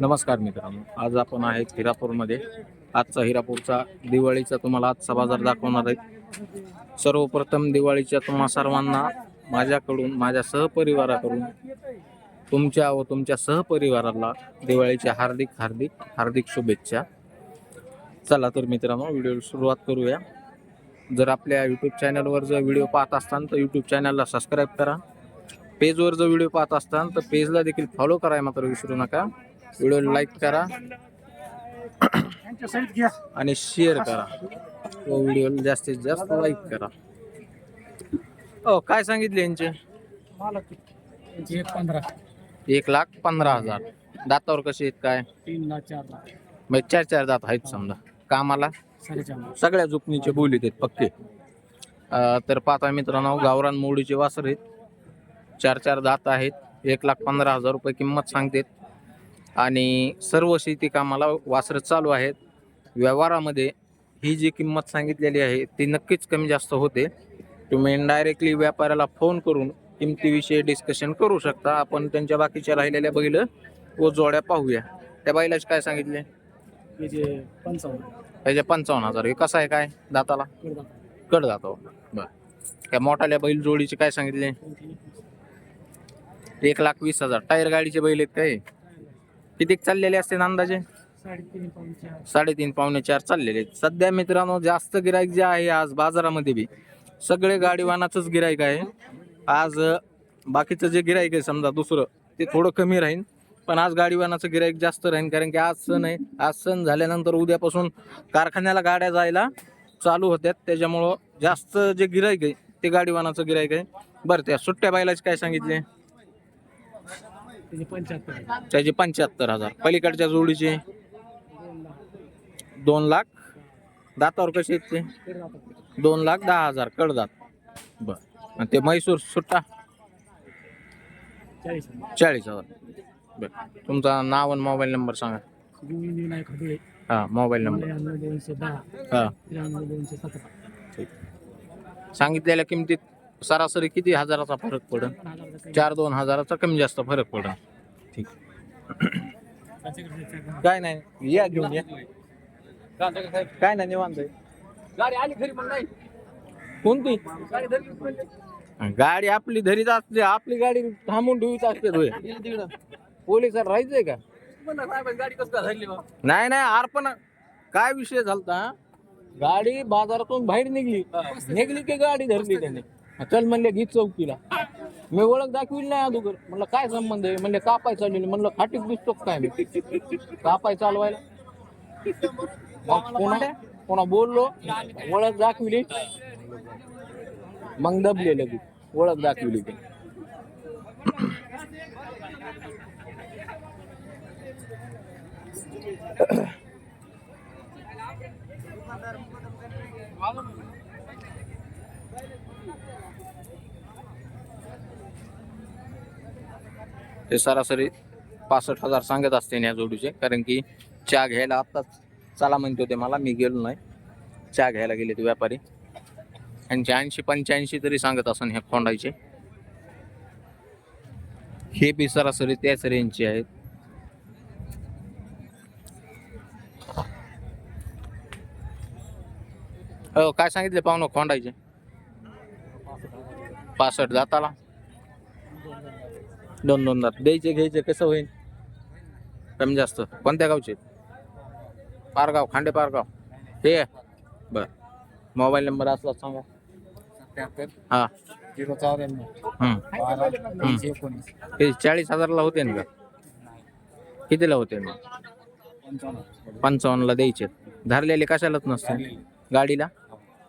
नमस्कार मित्रांनो. आज आपण आहेत हिरापूरमध्ये. आजचा हिरापूरचा दिवाळीचा तुम्हाला आजचा बाजार दाखवणार आहे सर्वप्रथम दिवाळीच्या तुम्हा सर्वांना माझ्याकडून माझ्या सहपरिवाराकडून तुमच्या व तुमच्या सहपरिवाराला दिवाळीच्या हार्दिक हार्दिक हार्दिक शुभेच्छा. चला तर मित्रांनो व्हिडिओ सुरुवात करूया. जर आपल्या यूट्यूब चॅनलवर जर व्हिडिओ पाहत असताल तर यूट्यूब चॅनलला सबस्क्राईब करा. पेजवर जर व्हिडिओ पाहत असताल तर पेजला देखील फॉलो करायला मात्र विसरू नका. व्हिडिओ लाईक करा. आणि शेअर करा. व व्हिडिओ जास्तीत जास्त लाईक करा. हो काय सांगितले यांचे? एक लाख पंधरा हजार. दातावर कसे आहेत काय? तीन लाख चार लाख. म्हणजे चार चार दात आहेत समजा. कामाला? सगळ्या जुपणीचे बोलीत आहेत पक्के. तर पाहता मित्रांनो गावरान मोडीचे वासर आहेत. चार चार दात आहेत. एक लाख पंधरा हजार रुपये किंमत सांगतात. आणि सर्व शेती कामाला वासरं चालू आहेत. व्यवहारामध्ये ही जी किंमत सांगितलेली आहे ती नक्कीच कमी जास्त होते. तुम्ही डायरेक्टली व्यापाऱ्याला फोन करून किमतीविषयी डिस्कशन करू शकता. आपण त्यांच्या बाकीच्या राहिलेल्या बैल व जोड्या पाहूया. त्या बैलाचे काय सांगितले? त्याचे पंचावन्न. हजार. हे कसं आहे काय? दाताला. कड जातो बर. त्या मोठाल्या बैल जोडीचे काय सांगितले? एक लाख वीस हजार. टायर गाडीचे बैल आहेत काय? किती चाललेले असते अंदाजे? साडेतीन पाऊण चार. साडेतीन पावणे चार चाललेले आहेत. सध्या मित्रांनो जास्त गिराईक जे आहे आज बाजारामध्ये बी सगळे गाडीवानाचंच गिराईक आहे. आज अं, बाकीचं जे गिराईक आहे समजा दुसरं ते थोडं कमी राहील पण आज गाडीवानाचं गिराईक जास्त राहील कारण की आज सण आहे. आज सण झाल्यानंतर उद्यापासून कारखान्याला गाड्या जायला चालू होत्यात. त्याच्यामुळं जास्त जे गिराईक आहे ते गाडीवानाचं गिराईक आहे. बरं त्या सुट्ट्या बैलाचे काय सांगितले? त्याचे पंच्याहत्तर त्याचे पंच्याहत्तर हजार. पलीकडच्या जोडीचे दोन लाख. दातावर कसे आहेत ते. दोन लाख दहा हजार. कडदात. बर. आणि ते म्हैसूर सुट्टा? चाळीस हजार. चाळीस हजार. बर. तुमचा नाव आणि मोबाईल नंबर सांगा. गोविंद विनायक हडळे हा मोबाईल नंबर. त्र्याण्णव दोनशे दहा. हा. त्र्याण्णव दोनशे सतरा. सांगितलेल्या किमतीत सरासरी किती हजाराचा फरक पडेल. चार दोन हजाराचा कमी जास्त फरक पडेल ठीक. काय नाही या घेऊन या. काय नाही निवांत आहे. गाडी आली घरी मग नाही. कोणती? गाडी आपली धरीत असते आपली गाडी थांबून ठेवीत असते पोलिसात राहायचंय का? नाही नाही अर्पण काय विषय झालता? गाडी बाजारातून बाहेर निघली. निघली की गाडी धरली त्याने? चल म्हणले घे चौकीला. मी ओळख दाखविली नाही अगोदर. म्हणलं काय संबंध आहे? म्हणले कापाय चालली म्हणलं खाटीक दिसतो काय मी? कापाय चालवायला. मग कोणा कोणा बोललो. ओळख दाखविली. मग दबले लगेच. ओळख दाखविली ते. ते सरासरी पासष्ट हजार सांगत असते या जोडीचे. कारण की चहा घ्यायला आत्ताच चला म्हणते होते मला मी गेलो नाही. चहा घ्यायला गेले ते व्यापारी. यांचे ऐंशी पंच्याऐंशी तरी सांगत असन ह्या खोंडायचे हे बी सरासरी त्याच रेंजचे आहेत. हो काय सांगितले पाहुणं खोंडायचे? पासष्ट जाताला. दोन दोन दात द्यायचे घ्यायचे कसं होईल? कमी जास्त. कोणत्या गावचे? पारगाव खांडे पारगाव. हे? बर. मोबाईल नंबर असला सांगा. हा. झिरो चौऱ्याण्णव. चाळीस हजारला होते ना का? कितीला होते ना पंचावन्न. पंचावन्नला द्यायचे. धरलेले कशालाच नसते. गाडीला?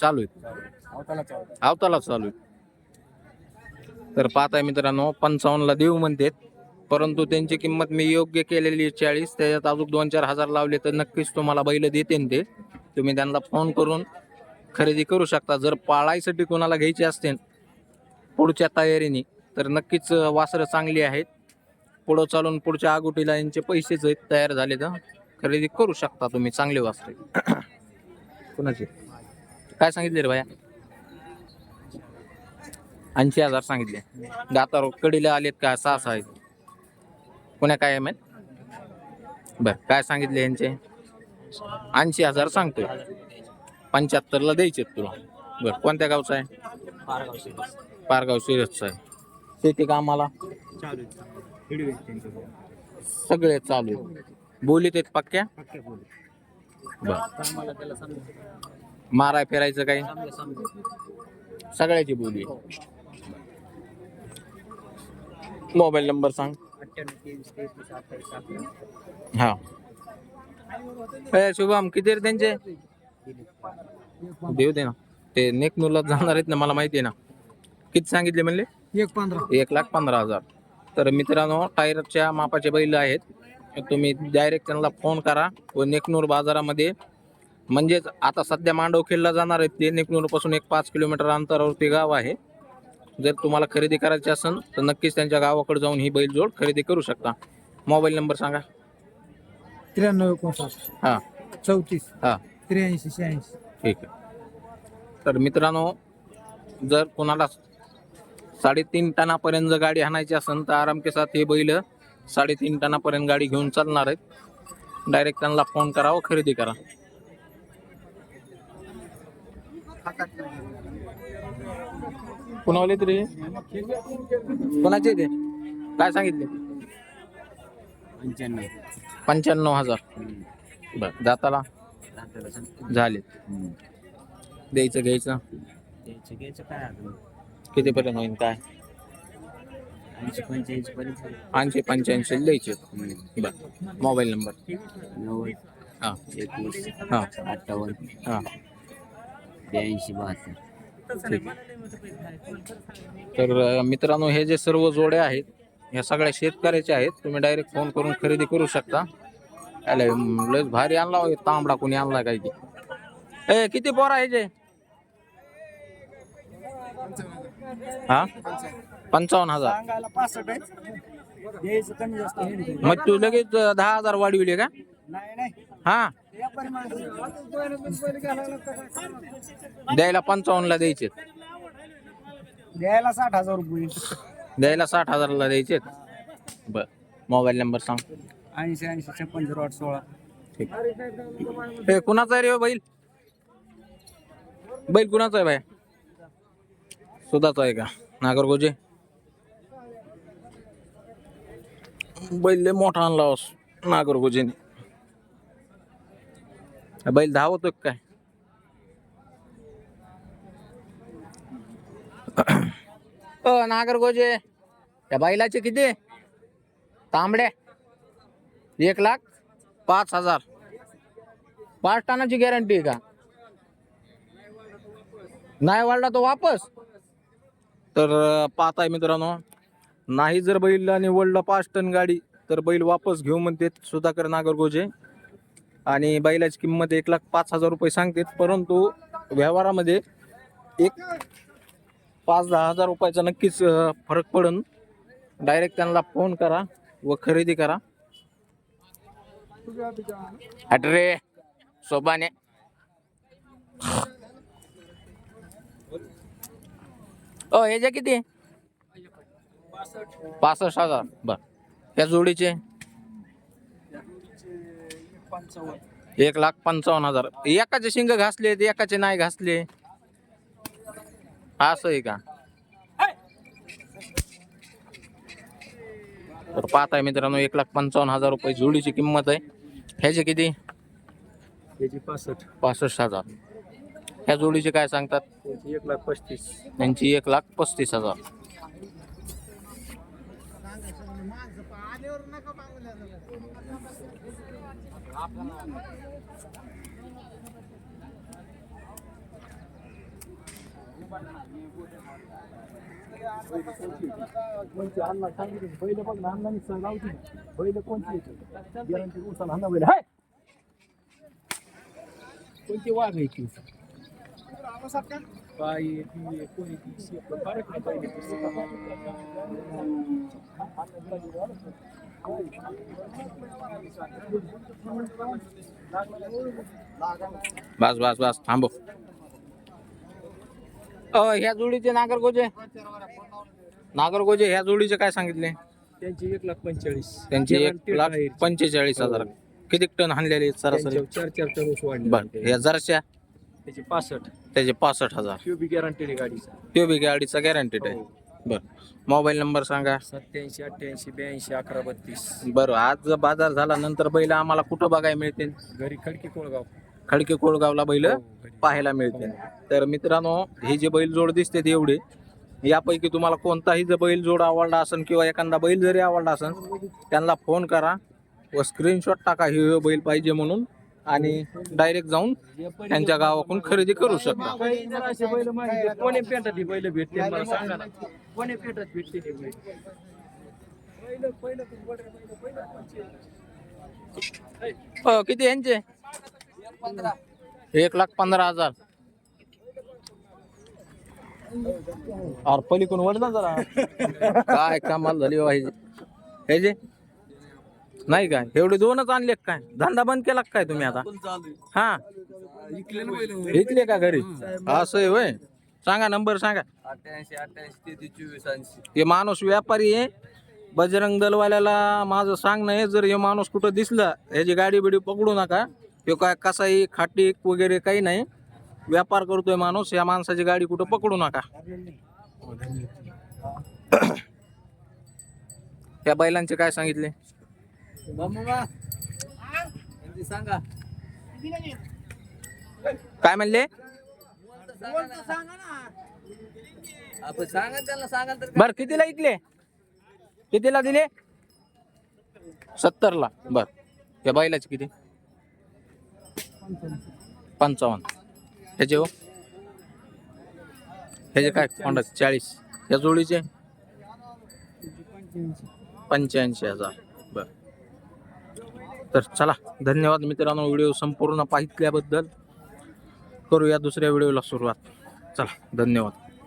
चालू आहेत अवताला चौदा आवताला चालू आहे. तर पाहताय मित्रांनो पंचावन्नला देऊ म्हणतात. परंतु त्यांची किंमत मी योग्य केलेली आहे चाळीस. त्याच्यात अजून दोन चार हजार लावले तर नक्कीच तुम्हाला बैल देते ते. तुम्ही त्यांना फोन करून खरेदी करू शकता. जर पाळायसाठी कोणाला घ्यायची असतील पुढच्या तयारीने तर नक्कीच वासरं चांगली आहेत. पुढं चालून पुढच्या आगोटीला यांचे पैसेच आहेत तयार झाले तर खरेदी करू शकता तुम्ही चांगले वासरे. कुणाचे? काय सांगितले रे भाया? ऐंशी हजार सांगितले. दातार कडीला आलेत का? सहा सहा आहेत. कोण्या काय एम बर काय सांगितले यांचे? ऐंशी हजार सांगतोय. पंच्याहत्तरला द्यायचे तुला. बर कोणत्या गावचा आहे? पारगाव सिरियसचा आहे. शेती कामाला सगळे चालू बोलीत आहेत पक्क्या? बर. माराय फिरायचं काही? सगळ्याची बोली आहे. मोबाईल नंबर सांग. हा. ए, शुभम किती त्यांचे? देऊ दे ना. ते नेकनूरला जाणार आहेत ना मला माहिती आहे ना. किती सांगितले म्हणले? एक पंधरा. एक लाख पंधरा हजार. तर मित्रांनो टायरच्या मापाचे बैल आहेत. तुम्ही डायरेक्ट त्यांना फोन करा व नेकनूर बाजारामध्ये. म्हणजेच आता सध्या मांडवखेडला जाणार आहेत ते नेकनूरपासून एक पाच किलोमीटर अंतरावरती गाव आहे. जर तुम्हाला खरेदी करायची असेल तर नक्कीच त्यांच्या गावाकडे जाऊन ही बैलजोड खरेदी करू शकता. मोबाईल नंबर सांगा. त्र्याण्णव एकोणसाठ. हां. चौतीस. हां. त्र्याऐंशी शहाऐंशी. ठीक आहे. तर मित्रांनो जर कोणाला साडेतीन टनापर्यंत जर गाडी आणायची असेल तर आराम के साथ हे बैल साडेतीन टनापर्यंत गाडी घेऊन चालणार आहेत. डायरेक्ट त्यांना फोन करा व खरेदी करा. कुणावले तरी? कोणाचे ते? काय सांगितले? पंच्याण्णव. पंच्याण्णव हजार. बर दाताला झाले द्यायचं घ्यायचं? द्यायचं घ्यायचं काय कितीपर्यंत होईल काय? ऐंशी पंच्याऐंशी पर्यंत ऐंशी पंच्याऐंशी द्यायचे. बर मोबाईल नंबर. नव्वद हां. एकवीस हां. अठ्ठावन्न हां. ब्याऐंशी बहात्तर. तर मित्रांनो हे जे सर्व जोड्या आहेत ह्या सगळ्या शेतकऱ्याच्या आहेत तुम्ही डायरेक्ट फोन करून खरेदी करू शकता. अरे लयच भारी आणला हो, तांबडा कोणी आणला काय की. ए किती पोर आहे जे? हा? पंचावन्न हजार. मग तू लगेच दहा हजार वाढविले का? नाही नाही. हा? द्यायला पंचावन्नला द्यायचे द्यायला साठ हजार रुपये. द्यायला साठ हजारला द्यायचे बर. मोबाईल नंबर सांग. ऐंशी ऐंशी छप्पन झिरो आठ सोळा. ठीक. हे कुणाचा आहे रे हो बैल? बैल कुणाचा आहे भाई सुधाचा आहे का? नागरगोजे बैल लय मोठा आणला नागरगोजेने बैल धावतो काय? अ नागरगोजे. या बैलाचे किती? तांबड्या. एक लाख पाच हजार. पाच टनाची गॅरंटी आहे का? नाही वाढला तो वापस. तर पाहताय मित्रांनो नाही जर बैलला निवडलं पाच टन गाडी तर बैल वापस घेऊ म्हणते सुधाकर नागरगोजे. आणि बैलाची किंमत एक लाख पाच हजार रुपये सांगते परंतु व्यवहारामध्ये एक पाच दहा हजार रुपयाचा नक्कीच फरक पडून डायरेक्ट त्यांना फोन करा व खरेदी करा. अटरे सोबाने. ओ ह्याच्या किती? पासष्ट हजार. बर. त्या जोडीचे? एक लाख पंचावन्न हजार. एकाचे शिंग घासले एकाचे नाही घासले. असं आहे का? तर पाहताय मित्रांनो एक लाख पंचावन्न हजार रुपये जोडीची किंमत आहे. ह्याचे किती? त्याची पासष्ट. पासष्ट हजार. ह्या जोडीचे काय सांगतात? एक लाख पस्तीस. त्यांची एक लाख पस्तीस हजार. कोणती अण्णा सांगितलं बैल बघ ना अण्णांनी सह लावती बैल येते गॅरंटी उचल अण्णा बैल हाय कोणती वाघ आहे ती काय ती कोणी ती, फरक नाही बस बस बस थांबव. अ ह्या जोडीचे नागरगोजे. नागरगोजे ह्या जोडीचे काय सांगितले? त्यांची एक लाख पंचेचाळीस. त्यांची एक लाख. पंचेचाळीस हजार. किती टन हाणलेले सरासरी? चार चार टन ऊस वाढले बर या जराशा? त्याचे पासष्ट. त्याचे पासष्ट हजार. शिव बी गॅरंटेड गाडीचा. तो बी गाडीचा गॅरंटीड आहे. बर. मोबाईल नंबर सांगा. सत्याऐंशी अठ्ठ्याऐंशी ब्याऐंशी अकरा बत्तीस. बरं आज जर बाजार झाला नंतर बैल आम्हाला कुठं बघायला मिळतील? घरी खडकी कोळगाव. खडके कोळगावला बैल हो. पाहायला मिळतील. तर मित्रांनो ही जे बैल जोड दिसते ती एवढी यापैकी तुम्हाला कोणताही जर बैल जोड आवडला असेल किंवा एखादा बैल जरी आवडला असेल त्यांना फोन करा व स्क्रीनशॉट टाका हे हे बैल पाहिजे म्हणून आणि डायरेक्ट जाऊन त्यांच्या गावाकडून खरेदी करू शकता. कोणी ही बैल भेटते कोणी ते बैल पहिलं पहिलं? हो किती यांचे? एक लाख पंधरा हजार. अरे पलीकडून वड ना जरा. काय कमाल झाली हो. ह्याची. ह्याचे नाही काय? एवढे दोनच आणले काय? धंदा बंद केला काय तुम्ही आता? हा. इकले का घरी? असं आहे होय. सांगा नंबर सांगा. अठ्ठ्याऐंशी अठ्ठ्याऐंशी तेहतीस चोवीस ऐंशी. हे माणूस व्यापारी आहे. बजरंग दलवाल्याला माझं सांगणं आहे जर हे माणूस कुठं दिसला ह्याची गाडी बिडी पकडू नका. तो काय कसाही खाटीक वगैरे काही नाही. व्यापार करतोय माणूस या माणसाची गाडी कुठं पकडू नका. त्या बैलांचे काय सांगितले? सांगा. काय म्हणले? आपण सांगा त्यांना सांगा तर बर कितीला इकले कितीला दिले? सत्तरला. बर. त्या बैलाचे किती? पंचावन्न. ह्याचे हो. ह्याचे काय? कोंडा चाळीस. या जोडीचे? पंच्याऐंशी हजार. बर. तर चला धन्यवाद मित्रांनो. व्हिडिओ संपूर्ण पाहितल्याबद्दल करूया दुसऱ्या व्हिडिओला सुरुवात. चला धन्यवाद.